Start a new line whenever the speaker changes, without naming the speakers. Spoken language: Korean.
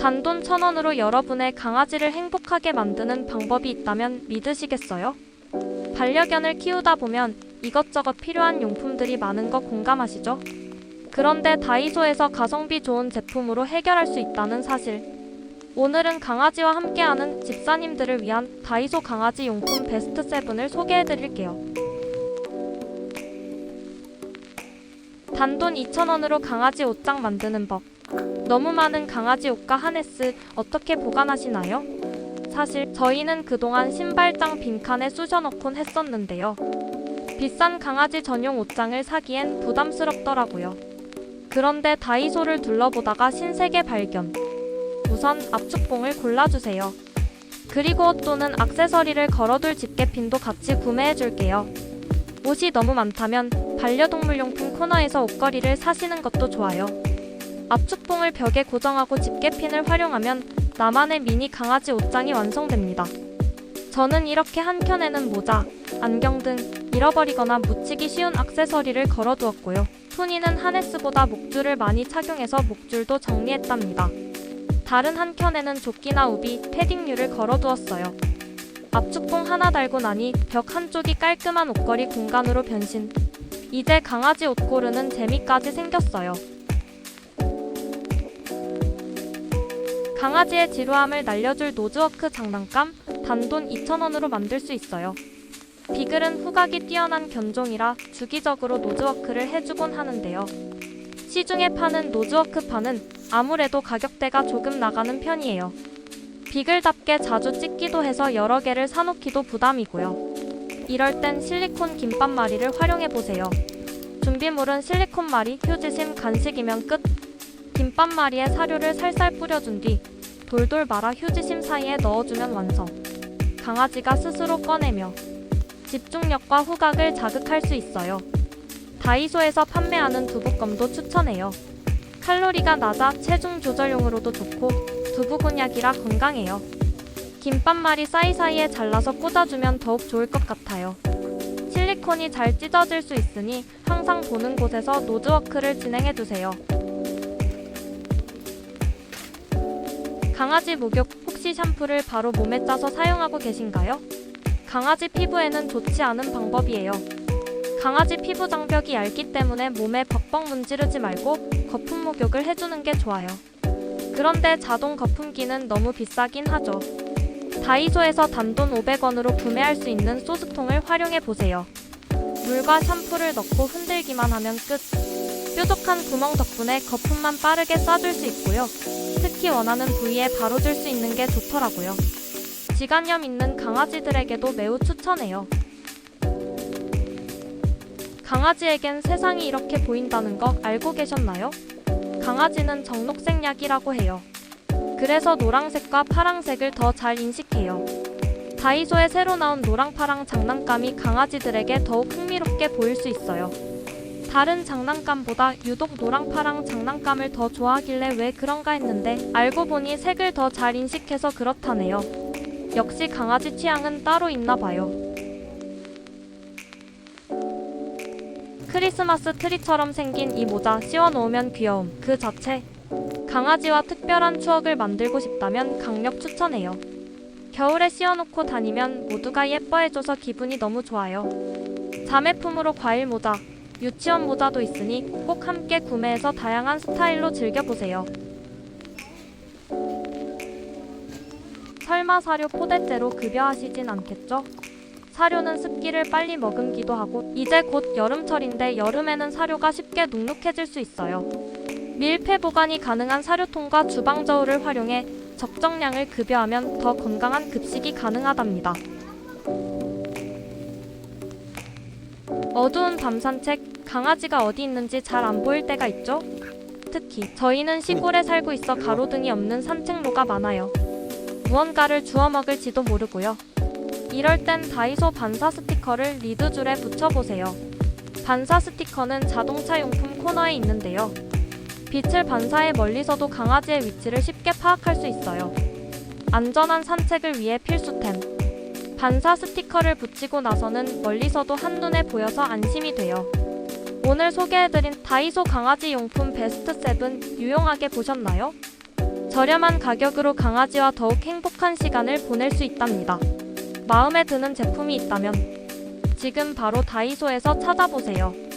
단돈 천 원으로 여러분의 강아지를 행복하게 만드는 방법이 있다면 믿으시겠어요? 반려견을 키우다 보면 이것저것 필요한 용품들이 많은 거 공감하시죠? 그런데 다이소에서 가성비 좋은 제품으로 해결할 수 있다는 사실. 오늘은 강아지와 함께하는 집사님들을 위한 다이소 강아지 용품 베스트 7을 소개해 드릴게요. 단돈 2,000원으로 강아지 옷장 만드는 법. 너무 많은 강아지 옷과 하네스 어떻게 보관하시나요? 사실 저희는 그동안 신발장 빈칸에 쑤셔넣곤 했었는데요. 비싼 강아지 전용 옷장을 사기엔 부담스럽더라고요. 그런데 다이소를 둘러보다가 신세계 발견. 우선 압축봉을 골라주세요. 그리고 또는 액세서리를 걸어둘 집게핀도 같이 구매해줄게요. 옷이 너무 많다면 반려동물용품 코너에서 옷걸이를 사시는 것도 좋아요. 압축봉을 벽에 고정하고 집게핀을 활용하면 나만의 미니 강아지 옷장이 완성됩니다. 저는 이렇게 한 켠에는 모자, 안경 등 잃어버리거나 묻히기 쉬운 액세서리를 걸어두었고요. 푸니는 하네스보다 목줄을 많이 착용해서 목줄도 정리했답니다. 다른 한 켠에는 조끼나 우비, 패딩류를 걸어두었어요. 압축봉 하나 달고 나니 벽 한쪽이 깔끔한 옷걸이 공간으로 변신. 이제 강아지 옷 고르는 재미까지 생겼어요. 강아지의 지루함을 날려줄 노즈워크 장난감 단돈 2,000원으로 만들 수 있어요. 비글은 후각이 뛰어난 견종이라 주기적으로 노즈워크를 해주곤 하는데요. 시중에 파는 노즈워크 판은 아무래도 가격대가 조금 나가는 편이에요. 비글답게 자주 찍기도 해서 여러 개를 사놓기도 부담이고요. 이럴 땐 실리콘 김밥말이를 활용해보세요. 준비물은 실리콘 말이, 휴지심, 간식이면 끝. 김밥말이에 사료를 살살 뿌려준 뒤 돌돌 말아 휴지심 사이에 넣어주면 완성. 강아지가 스스로 꺼내며 집중력과 후각을 자극할 수 있어요. 다이소에서 판매하는 두부껌도 추천해요. 칼로리가 낮아 체중 조절용으로도 좋고 두부 곤약이라 건강해요. 김밥말이 사이사이에 잘라서 꽂아주면 더욱 좋을 것 같아요. 실리콘이 잘 찢어질 수 있으니 항상 보는 곳에서 노즈워크를 진행해주세요. 강아지 목욕 혹시 샴푸를 바로 몸에 짜서 사용하고 계신가요? 강아지 피부에는 좋지 않은 방법이에요. 강아지 피부 장벽이 얇기 때문에 몸에 벅벅 문지르지 말고 거품 목욕을 해주는 게 좋아요. 그런데 자동 거품기는 너무 비싸긴 하죠. 다이소에서 단돈 500원으로 구매할 수 있는 소스통을 활용해 보세요. 물과 샴푸를 넣고 흔들기만 하면 끝. 뾰족한 구멍 덕분에 거품만 빠르게 쏴줄 수 있고요. 특히 원하는 부위에 바로 줄 수 있는 게 좋더라고요. 지간염 있는 강아지들에게도 매우 추천해요. 강아지에겐 세상이 이렇게 보인다는 거 알고 계셨나요? 강아지는 정록색 약이라고 해요. 그래서 노란색과 파랑색을 더 잘 인식해요. 다이소에 새로 나온 노랑 파랑 장난감이 강아지들에게 더욱 흥미롭게 보일 수 있어요. 다른 장난감보다 유독 노랑파랑 장난감을 더 좋아하길래 왜 그런가 했는데 알고 보니 색을 더 잘 인식해서 그렇다네요. 역시 강아지 취향은 따로 있나 봐요. 크리스마스 트리처럼 생긴 이 모자 씌워놓으면 귀여움 그 자체. 강아지와 특별한 추억을 만들고 싶다면 강력 추천해요. 겨울에 씌워놓고 다니면 모두가 예뻐해줘서 기분이 너무 좋아요. 자매품으로 과일 모자, 유치원 모자도 있으니 꼭 함께 구매해서 다양한 스타일로 즐겨보세요. 설마 사료 포대째로 급여하시진 않겠죠? 사료는 습기를 빨리 머금기도 하고 이제 곧 여름철인데 여름에는 사료가 쉽게 눅눅해질 수 있어요. 밀폐 보관이 가능한 사료통과 주방 저울을 활용해 적정량을 급여하면 더 건강한 급식이 가능하답니다. 어두운 밤 산책, 강아지가 어디 있는지 잘 안 보일 때가 있죠? 특히 저희는 시골에 살고 있어 가로등이 없는 산책로가 많아요. 무언가를 주워 먹을지도 모르고요. 이럴 땐 다이소 반사 스티커를 리드줄에 붙여보세요. 반사 스티커는 자동차 용품 코너에 있는데요. 빛을 반사해 멀리서도 강아지의 위치를 쉽게 파악할 수 있어요. 안전한 산책을 위해 필수템. 반사 스티커를 붙이고 나서는 멀리서도 한눈에 보여서 안심이 돼요. 오늘 소개해드린 다이소 강아지 용품 베스트 7 유용하게 보셨나요? 저렴한 가격으로 강아지와 더욱 행복한 시간을 보낼 수 있답니다. 마음에 드는 제품이 있다면 지금 바로 다이소에서 찾아보세요.